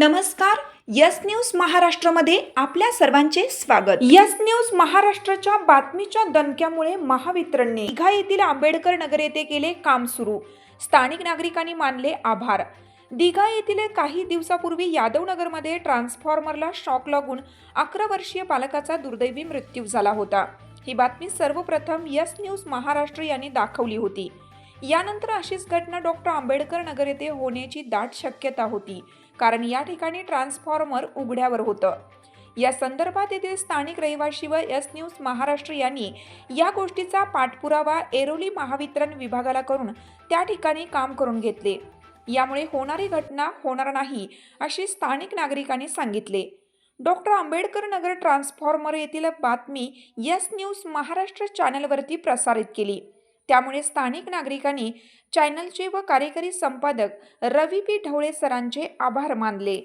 नमस्कार yes news महाराष्ट्रामध्ये आपल्या सर्वांचे स्वागत. यस न्यूज महाराष्ट्राच्या बातमीच्या दणक्यामुळे महावितरणने दिघा येथील आंबेडकर नगर येथे केले काम सुरू. स्थानिक नागरिकांनी मानले आभार. दिघा येथील काही दिवसापूर्वी यादवनगरमध्ये ट्रान्सफॉर्मरला शॉक लागून अकरा वर्षीय बालकाचा दुर्दैवी मृत्यू झाला होता. ही बातमी सर्वप्रथम यस न्यूज महाराष्ट्र यांनी दाखवली होती. यानंतर अशीच घटना डॉक्टर आंबेडकर नगर येथे होण्याची दाट शक्यता होती कारण या ठिकाणी ट्रान्सफॉर्मर उघड्यावर होतं. या संदर्भात येथील स्थानिक रहिवाशी व एस न्यूज महाराष्ट्र यांनी या गोष्टीचा पाठपुरावा एरोली महावितरण विभागाला करून त्या ठिकाणी काम करून घेतले. यामुळे होणारी घटना होणार नाही अशी स्थानिक नागरिकांनी सांगितले. डॉक्टर आंबेडकर नगर ट्रान्सफॉर्मर येथील बातमी यस न्यूज महाराष्ट्र चॅनलवरती प्रसारित केली. त्यामुळे स्थानिक नागरिकांनी चॅनलचे व कार्यकारी संपादक रवी पी ढवळे सरांचे आभार मानले.